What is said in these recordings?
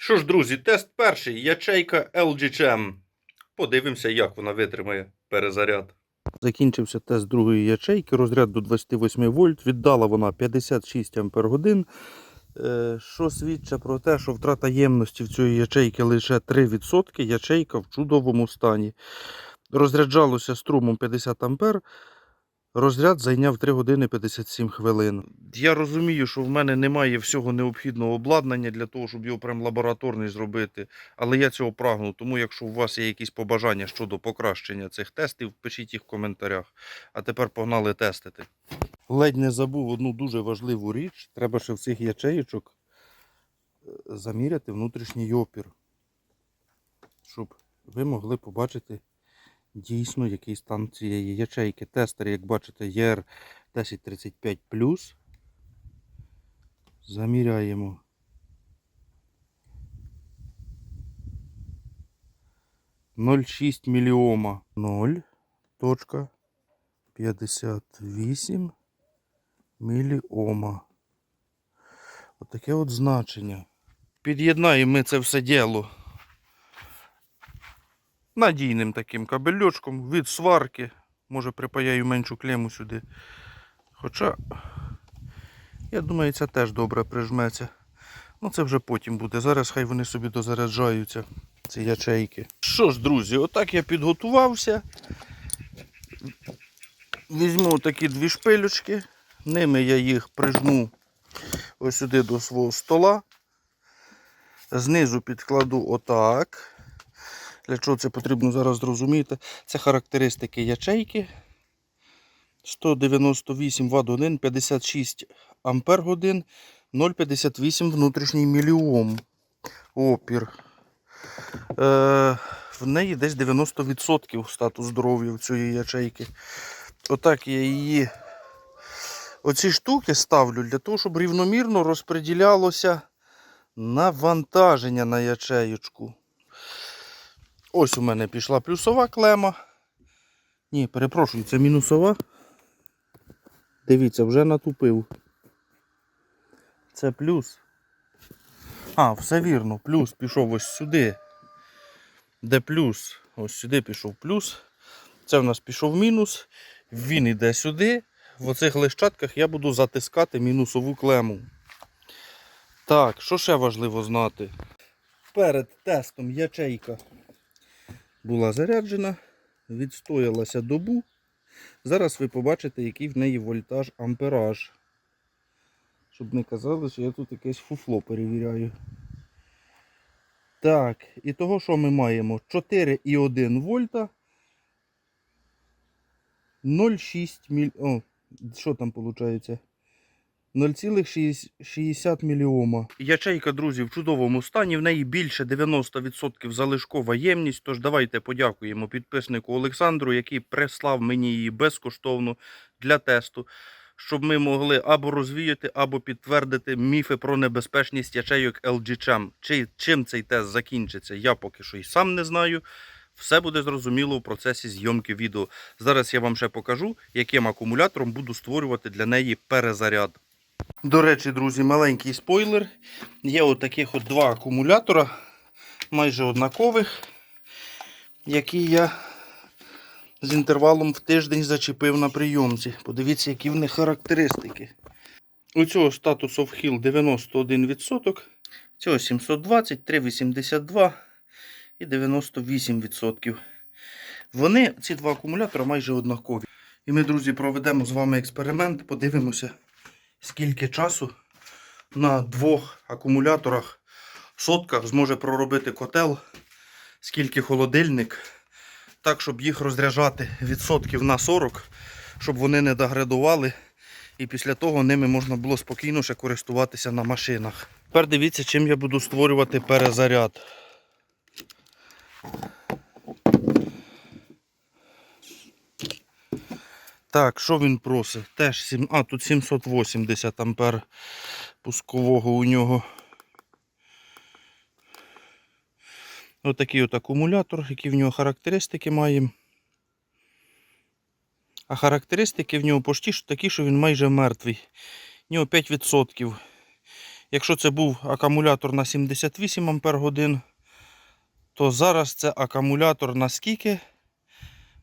Що ж, друзі, тест перший. Ячейка LGCM. Подивимося, як вона витримає перезаряд. Закінчився тест другої ячейки, розряд до 28 вольт. Віддала вона 56 ампер годин. Е, Що свідчить про те, що втрата ємності в цієї ячейки лише 3%, ячейка в чудовому стані. Розряджалося струмом 50 ампер. Розряд зайняв 3 години 57 хвилин. Я розумію, що в мене немає всього необхідного обладнання для того, щоб його прям лабораторний зробити. Але я цього прагну. Тому, якщо у вас є якісь побажання щодо покращення цих тестів, пишіть їх в коментарях. А тепер погнали тестити. Ледь не забув одну дуже важливу річ. Треба ще в цих ячеїчок е, заміряти внутрішній опір, щоб ви могли побачити дійсно який стан цієї ячейки. Тестер, як бачите, ER 1035 Заміряємо. Ноль шість міліома. Ноль точка п'ятдесят вісім міліома. Отаке от значення. Під'єднаємо ми це все діло надійним таким кабельочком від сварки. Може припаяю меншу клему сюди. Хоча, я думаю, це теж добре прижметься. Ну це вже потім буде. Зараз хай вони собі дозаряджаються, ці ячейки. Що ж, друзі, отак я підготувався. Візьму такі дві шпилючки. Ними я їх прижму ось сюди до свого стола. Знизу підкладу отак. Для чого це потрібно зараз зрозуміти? Це характеристики ячейки. 198 Вт годин, 56 ампер годин, 0,58 внутрішній міліом опір. Е, в неї десь 90% статус здоров'я цієї ячейки. Отак я її оці штуки ставлю для того, щоб рівномірно розподілялося навантаження на ячеєчку. Ось у мене пішла плюсова клема. Ні, перепрошую, це мінусова. Дивіться, вже натупив. Це плюс. А, все вірно, плюс пішов ось сюди. Де плюс? Ось сюди пішов плюс. Це в нас пішов мінус. Він йде сюди. В оцих лищатках я буду затискати мінусову клему. Так, що ще важливо знати? Перед тестом ячейка була заряджена, відстоялася добу. Зараз ви побачите, який в неї вольтаж ампераж. Щоб не казали, що я тут якесь фуфло перевіряю. Так, і того, що ми маємо? 4,1 вольта. 0,6 міль... О, що там виходить? 0,60 мільйома. Ячейка, друзі, в чудовому стані. В неї більше 90% залишкова ємність. Тож давайте подякуємо підписнику Олександру, який прислав мені її безкоштовно для тесту, щоб ми могли або розвіяти, або підтвердити міфи про небезпечність ячейок LG-CHM. Чи, чим цей тест закінчиться, я поки що й сам не знаю. Все буде зрозуміло в процесі зйомки відео. Зараз я вам ще покажу, яким акумулятором буду створювати для неї перезаряд. До речі, друзі, маленький спойлер. Є от таких от два акумулятора, майже однакових, які я з інтервалом в тиждень зачепив на прийомці. Подивіться, які в них характеристики. У цього статус of Hill 91%, цього 720, 382 і 98%. Вони, ці два акумулятори, майже однакові. І ми, друзі, проведемо з вами експеримент, подивимося скільки часу на двох акумуляторах сотках зможе проробити котел, скільки холодильник, так, щоб їх розряджати відсотків на 40, щоб вони не деградували. І після того ними можна було спокійно ще користуватися на машинах. Тепер дивіться, чим я буду створювати перезаряд. Так, що він просить? Теж 7, а, тут 780 ампер пускового у нього. Отакий от акумулятор, які в нього характеристики маємо. А характеристики в нього почти такі, що він майже мертвий. В нього 5%. Якщо це був акумулятор на 78 Ампер годин, то зараз це акумулятор на скільки?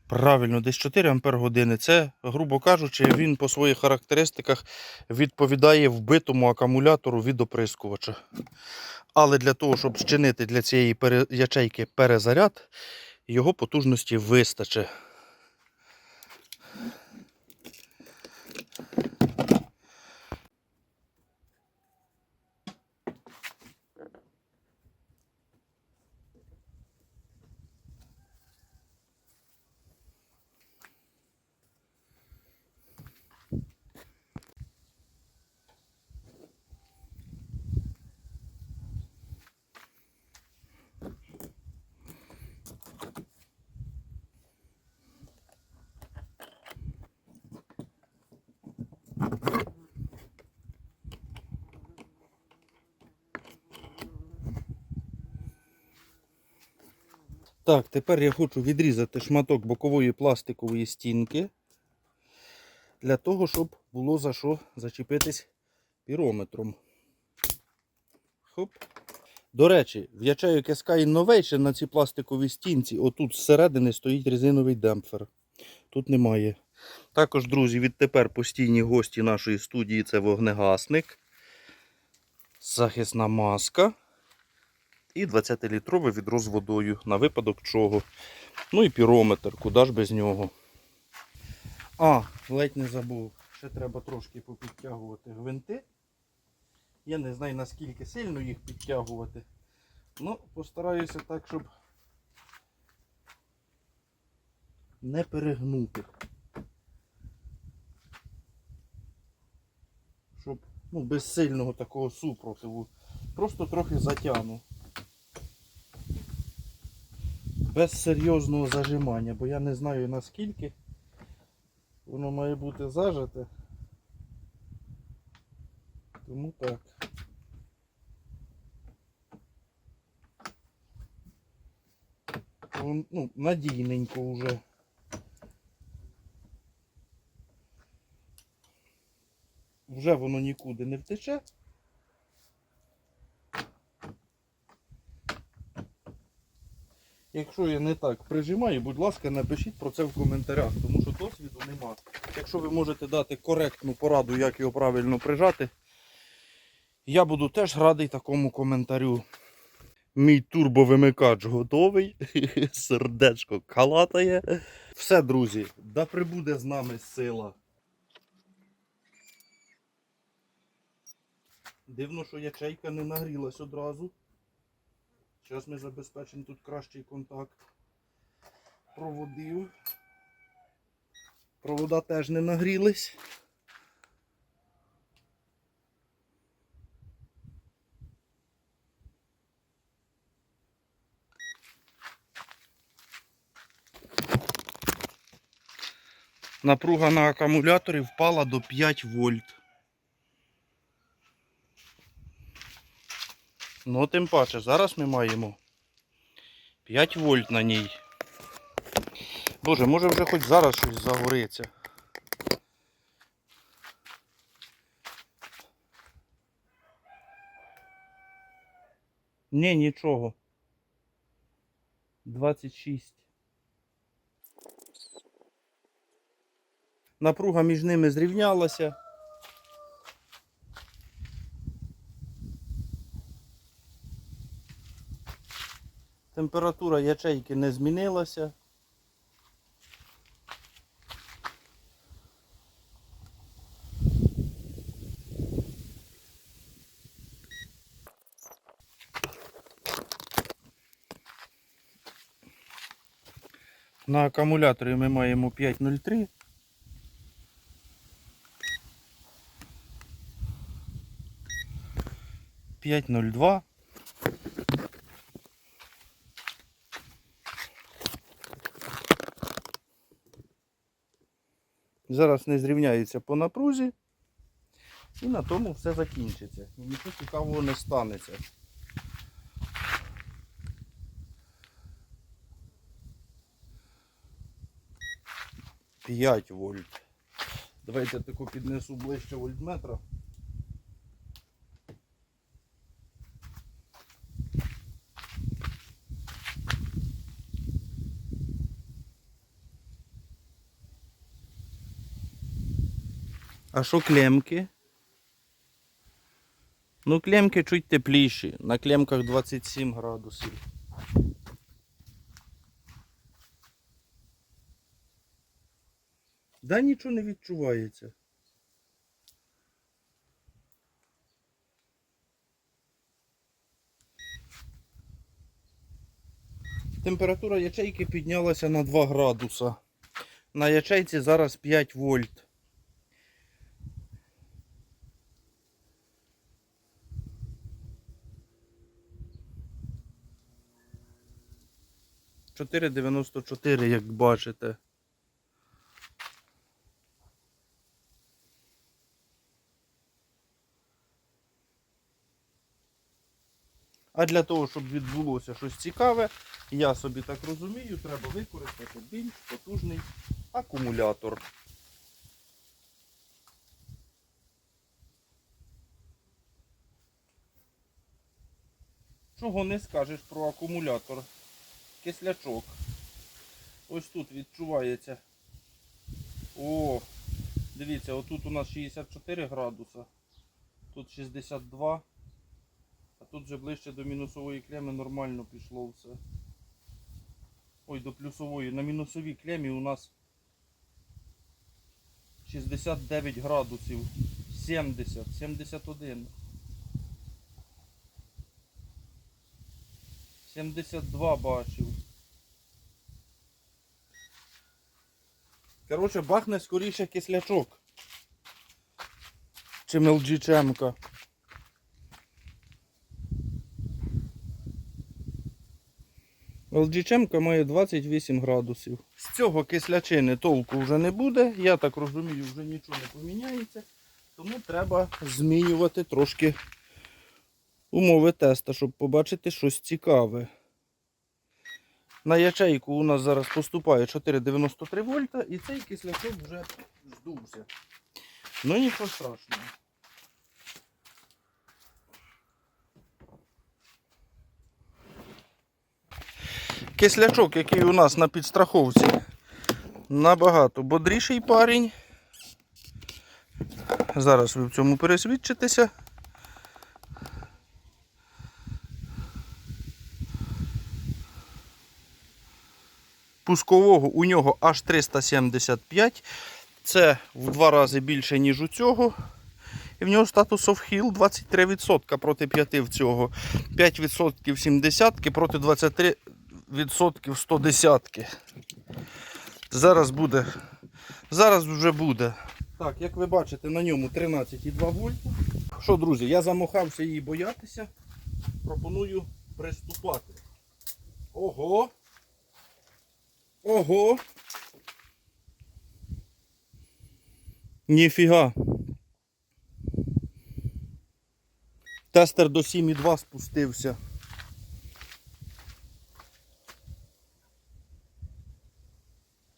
Правильно, десь 4 Ампер години. Це, грубо кажучи, він по своїх характеристиках відповідає вбитому акумулятору від оприскувача. Але для того, щоб зчинити для цієї ячейки перезаряд, його потужності вистачить. Так, тепер я хочу відрізати шматок бокової пластикової стінки для того, щоб було за що зачепитись пірометром. Хоп. До речі, в ячейок SK Innovation на цій пластиковій стінці отут зсередини стоїть резиновий демпфер. Тут немає. Також, друзі, відтепер постійні гості нашої студії це вогнегасник, захисна маска і 20-літрове відро з водою на випадок чого. Ну і пірометр, куди ж без нього. А, ледь не забув. Ще треба трошки попідтягувати гвинти. Я не знаю наскільки сильно їх підтягувати. Ну, постараюся так, щоб не перегнути. Щоб ну, без сильного такого супротиву. Просто трохи затягну. Без серйозного зажимання, бо я не знаю наскільки воно має бути зажате. Тому так. Ну, надійненько вже. Вже воно нікуди не втече. Якщо я не так прижимаю, будь ласка, напишіть про це в коментарях, тому що досвіду нема. Якщо ви можете дати коректну пораду, як його правильно прижати, я буду теж радий такому коментарю. Мій турбовимикач готовий. Сердечко калатає. Все, друзі, да прибуде з нами сила. Дивно, що ячейка не нагрілась одразу. Зараз ми забезпечимо тут кращий контакт проводів. Провода теж не нагрілись. Напруга на акумуляторі впала до 5 вольт. Ну, тим паче, зараз ми маємо 5 вольт на ній. Боже, може вже хоч зараз щось загориться. Ні, нічого. 26. Напруга між ними зрівнялася. Температура ячейки не змінилася. На акумуляторі ми маємо 503. П'ять нуль два. Зараз не зрівняються по напрузі. І на тому все закінчиться. І нічого цікавого не станеться. П'ять вольт. Давайте таку піднесу ближче вольтметра. А що клемки? Ну, клемки чуть тепліші. На клемках 27 градусів. Да нічого не відчувається. Температура ячейки піднялася на 2 градуса. На ячейці зараз 5 вольт. Чотири дев'яносто чотири, як бачите. А для того, щоб відбулося щось цікаве, я собі так розумію, треба використати більш потужний акумулятор. Чого не скажеш про акумулятор? Кислячок. Ось тут відчувається. О, дивіться, отут у нас 64 градуса, тут 62. А тут вже ближче до мінусової клеми нормально пішло все. Ой, до плюсової. На мінусовій клемі у нас 69 градусів. 70, 71. 72 бачив. Коротше, бахне скоріше кислячок. Чим LG Чемка. LG має 28 градусів. З цього кислячини толку вже не буде. Я так розумію, вже нічого не поміняється. Тому треба змінювати трошки умови теста, щоб побачити щось цікаве. На ячейку у нас зараз поступає 4,93 вольта і цей кислячок вже здувся. Ну нічого страшного. Кислячок, який у нас на підстраховці, набагато бодріший парень. Зараз ви в цьому пересвідчитеся. Пускового у нього аж 375. Це в два рази більше, ніж у цього. І в нього статус of heal 23% проти 5 в цього. 5% 70 проти 23 відсотків 110. Зараз буде. Зараз вже буде. Так, як ви бачите, на ньому 13,2 вольта. Що, друзі, я замахався її боятися. Пропоную приступати. Ого! Ого! Ніфіга. Тестер до 7,2 спустився.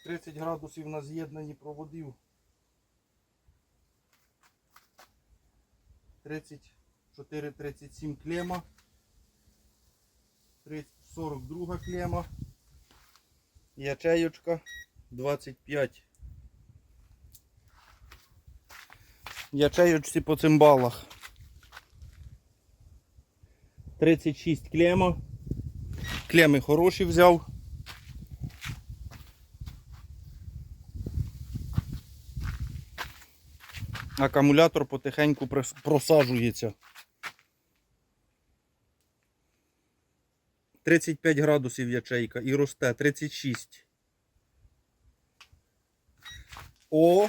30 градусів на з'єднанні проводів. 34-37 клема. 30, 42 клема. Ячеючка 25. Ячеючці по цимбалах. 36 клема. Клеми хороші взяв. Акумулятор потихеньку просаджується. 35 градусів ячейка і росте 36. О!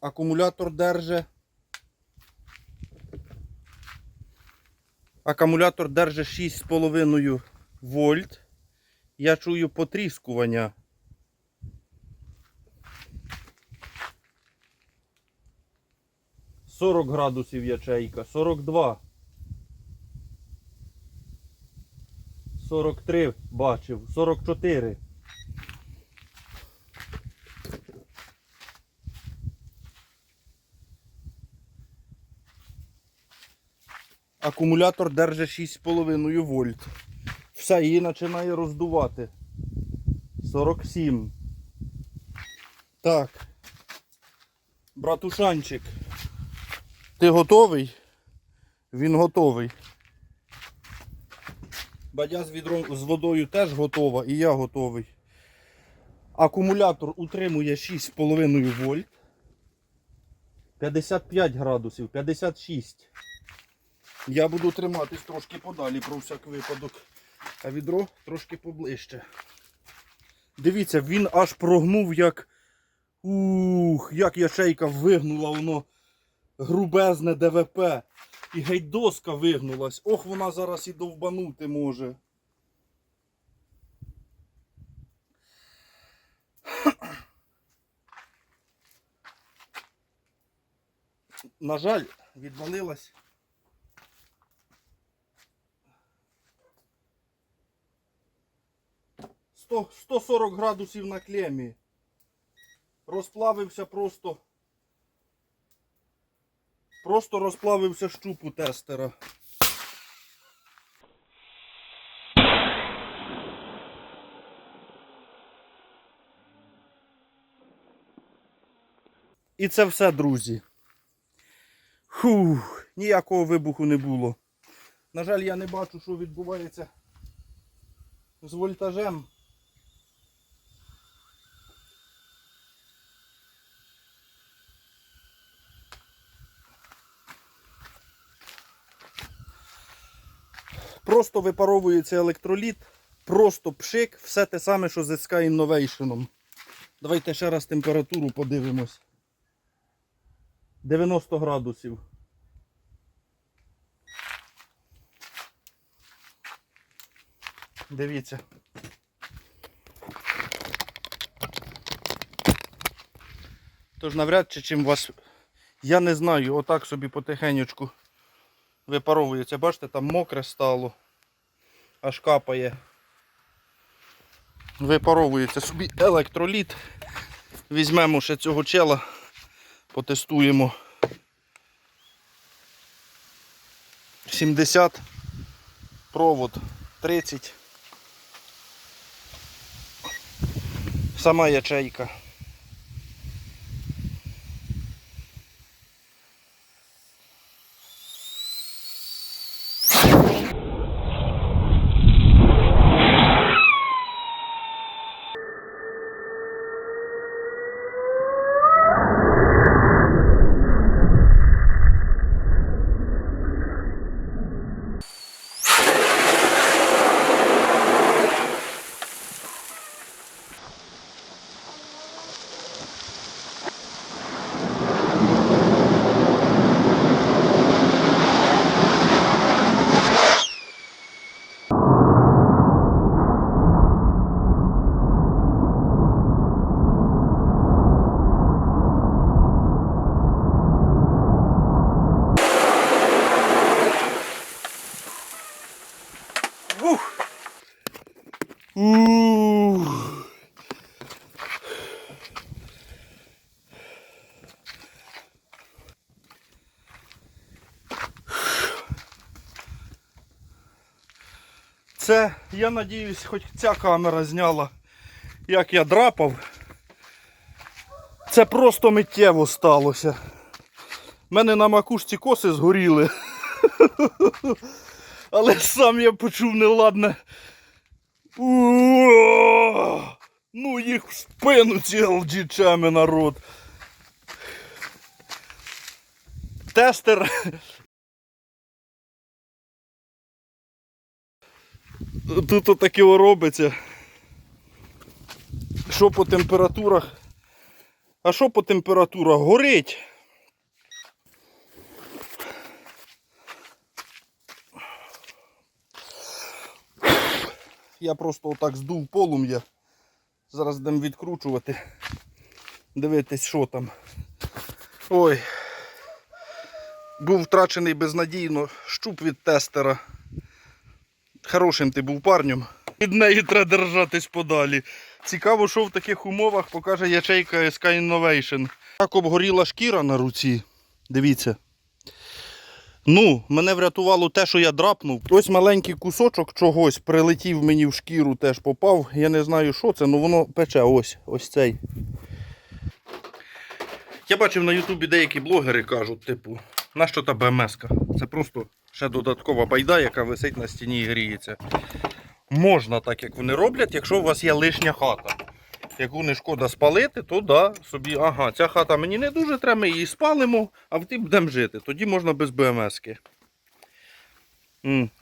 Акумулятор держи. Акумулятор держить 6,5 вольт. Я чую потріскування. Сорок градусів ячейка, 42. 43 бачив, 44. Акумулятор держить 6,5 вольт. Все, її починає роздувати. 47. Так. Братушанчик. Ти готовий? Він готовий. Бадя з відром з водою теж готова і я готовий. Акумулятор утримує 6,5 вольт. 55 градусів, 56. Я буду триматись трошки подалі про всяк випадок. А відро трошки поближче. Дивіться, він аж прогнув, як. Ух, як ячейка вигнула, воно грубезне ДВП. І геть доска вигнулась. Ох, вона зараз і довбанути може. На жаль, відвалилась. Сто, 140 градусів на клемі. Розплавився просто. Просто розплавився щуп у тестера. І це все, друзі. Фух, ніякого вибуху не було. На жаль, я не бачу, що відбувається з вольтажем. Просто випаровується електроліт, просто пшик, все те саме, що з SK Innovation. Давайте ще раз температуру подивимось. 90 градусів. Дивіться. Тож навряд чи чим вас. Я не знаю, отак собі потихенечку випаровується. Бачите, там мокре стало. Аж капає. Випаровується собі електроліт. Візьмемо ще цього чела, потестуємо. 70 провод 30. Сама ячейка. Це, я надіюсь, хоч ця камера зняла, як я драпав. Це просто миттєво сталося. У мене на макушці коси згоріли. Але сам я почув неладне. Ну їх в спину ці LG-чеми, народ. Тестер. Тут отаке робиться. Що по температурах? А що по температурах? Горить. Я просто отак здув полум'я. Зараз будемо відкручувати. Дивитись, що там. Ой. Був втрачений безнадійно щуп від тестера. Хорошим ти був парнем. Від неї треба держатись подалі. Цікаво, що в таких умовах покаже ячейка SK Innovation. Так обгоріла шкіра на руці. Дивіться. Ну, мене врятувало те, що я драпнув. Ось маленький кусочок чогось прилетів мені в шкіру, теж попав. Я не знаю, що це, але воно пече ось, ось цей. Я бачив на Ютубі деякі блогери кажуть, типу, нащо та БМС-ка? Це просто ще додаткова байда, яка висить на стіні і гріється. Можна так, як вони роблять, якщо у вас є лишня хата. Яку не шкода спалити, то да, собі, ага, ця хата мені не дуже треба, ми її спалимо, а в тій будемо жити. Тоді можна без БМСки.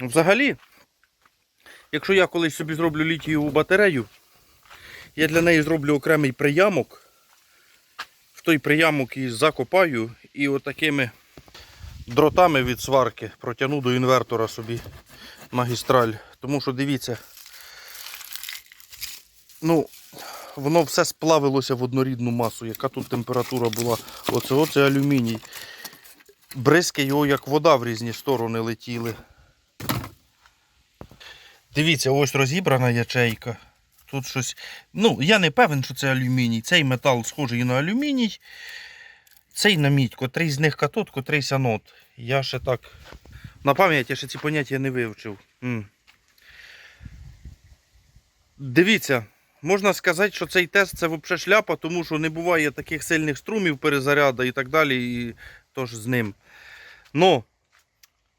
Взагалі, якщо я колись собі зроблю літієву батарею, я для неї зроблю окремий приямок. В той приямок її закопаю і отакими дротами від сварки протягну до інвертора собі магістраль. Тому що дивіться, ну, воно все сплавилося в однорідну масу. Яка тут температура була? Оце, оце алюміній. Бризки його як вода в різні сторони летіли. Дивіться, ось розібрана ячейка. Тут щось. Ну, я не певен, що це алюміній. Цей метал схожий на алюміній. Цей на мідь, котрий з них катод, котрий анод. Я ще так. На пам'ять я ще ці поняття не вивчив. М. Дивіться, можна сказати, що цей тест це взагалі шляпа, тому що не буває таких сильних струмів перезаряду і так далі. І тож з ним. Но,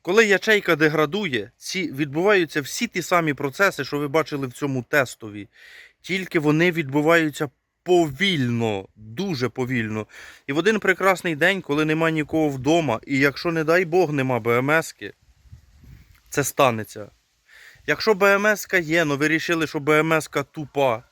коли ячейка деградує, ці відбуваються всі ті самі процеси, що ви бачили в цьому тестові. Тільки вони відбуваються повільно, дуже повільно. І в один прекрасний день, коли нема нікого вдома, і якщо, не дай Бог, нема БМСки, це станеться. Якщо БМСка є, але ви вирішили, що БМСка тупа,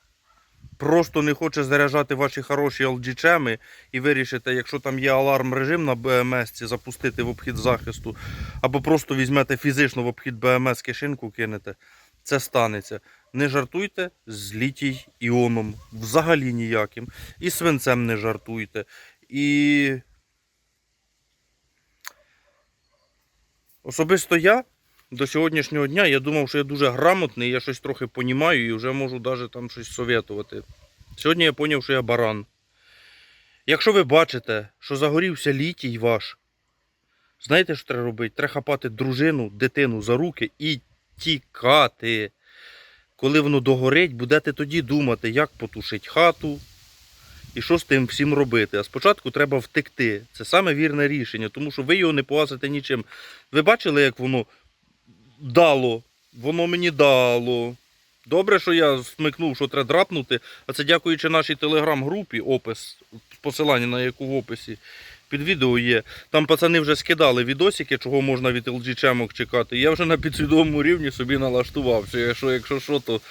просто не хоче заряджати ваші хороші LG-чеми і вирішите, якщо там є аларм режим на БМС, запустити в обхід захисту, або просто візьмете фізично в обхід БМС кишинку кинете, це станеться. Не жартуйте з літій іоном, взагалі ніяким. І свинцем не жартуйте. І особисто я до сьогоднішнього дня я думав, що я дуже грамотний, я щось трохи понімаю і вже можу навіть там щось совєтувати. Сьогодні я зрозумів, що я баран. Якщо ви бачите, що загорівся літій ваш, знаєте, що треба робити? Треба хапати дружину, дитину за руки і тікати. Коли воно догорить, будете тоді думати, як потушити хату і що з тим всім робити. А спочатку треба втекти. Це саме вірне рішення, тому що ви його не погасите нічим. Ви бачили, як воно дало? Воно мені дало. Добре, що я смикнув, що треба драпнути, а це дякуючи нашій телеграм-групі, опис, посилання на яку в описі під відео є. Там пацани вже скидали відосики, чого можна від LG чемок чекати. Я вже на підсвідомому рівні собі налаштувався. Якщо, якщо що, то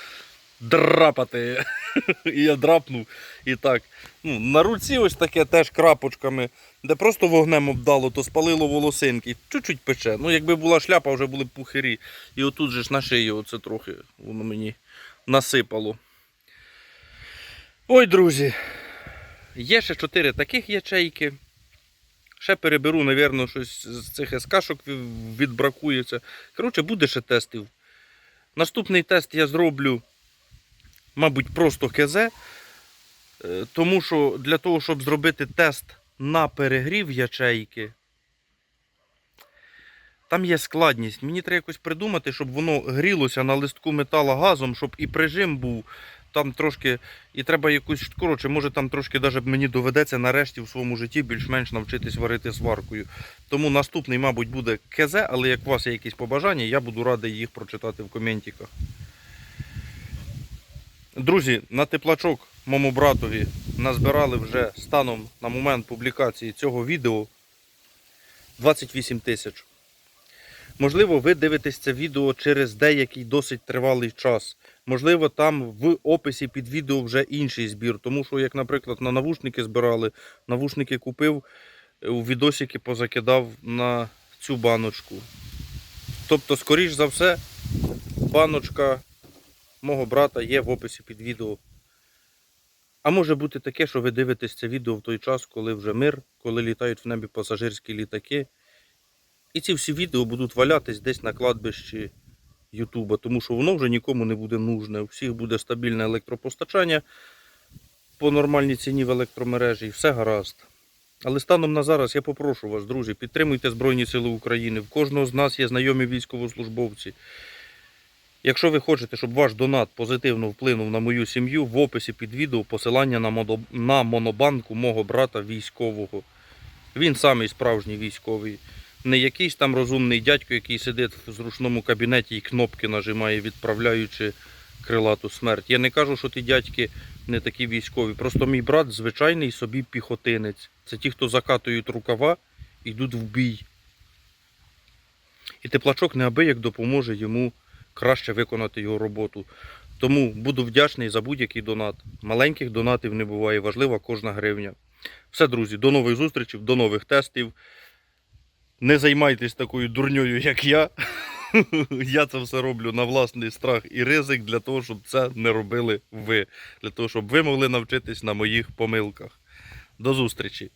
драпати. І я драпнув. І так. Ну, на руці ось таке теж крапочками, де просто вогнем обдало, то спалило волосинки. Чуть-чуть пече. Ну, якби була шляпа, вже були б пухирі. І отут же ж на шиї оце трохи воно мені насипало. Ой, друзі. Є ще чотири таких ячейки. Ще переберу, напевно, щось з цих СКшок відбракується. Коротше, буде ще тестів. Наступний тест я зроблю, мабуть, просто КЗ. Е, Тому що для того, щоб зробити тест на перегрів ячейки, там є складність. Мені треба якось придумати, щоб воно грілося на листку метала газом, щоб і прижим був. Там трошки, і треба якусь, коротше, може там трошки даже мені доведеться нарешті в своєму житті більш-менш навчитись варити сваркою. Тому наступний, мабуть, буде КЗ, але як у вас є якісь побажання, я буду радий їх прочитати в коментіках. Друзі, на теплачок моєму братові назбирали вже станом на момент публікації цього відео 28 тисяч. Можливо, ви дивитесь це відео через деякий досить тривалий час. Можливо, там в описі під відео вже інший збір. Тому що, як, наприклад, на навушники збирали, навушники купив, у відосики позакидав на цю баночку. Тобто, скоріш за все, баночка мого брата є в описі під відео. А може бути таке, що ви дивитесь це відео в той час, коли вже мир, коли літають в небі пасажирські літаки. І ці всі відео будуть валятись десь на кладбищі Ютуба, тому що воно вже нікому не буде нужне. У всіх буде стабільне електропостачання по нормальній ціні в електромережі і все гаразд. Але станом на зараз я попрошу вас, друзі, підтримуйте Збройні Сили України. В кожного з нас є знайомі військовослужбовці. Якщо ви хочете, щоб ваш донат позитивно вплинув на мою сім'ю, в описі під відео посилання на, монобанку мого брата військового. Він самий справжній військовий. Не якийсь там розумний дядько, який сидить в зручному кабінеті і кнопки нажимає, відправляючи крилату смерть. Я не кажу, що ті дядьки не такі військові. Просто мій брат звичайний собі піхотинець. Це ті, хто закатують рукава йдуть в бій. І теплачок неабияк допоможе йому краще виконати його роботу. Тому буду вдячний за будь-який донат. Маленьких донатів не буває, важлива кожна гривня. Все, друзі, до нових зустрічей, до нових тестів. Не займайтесь такою дурньою, як я. Я це все роблю на власний страх і ризик для того, щоб це не робили ви. Для того, щоб ви могли навчитись на моїх помилках. До зустрічі!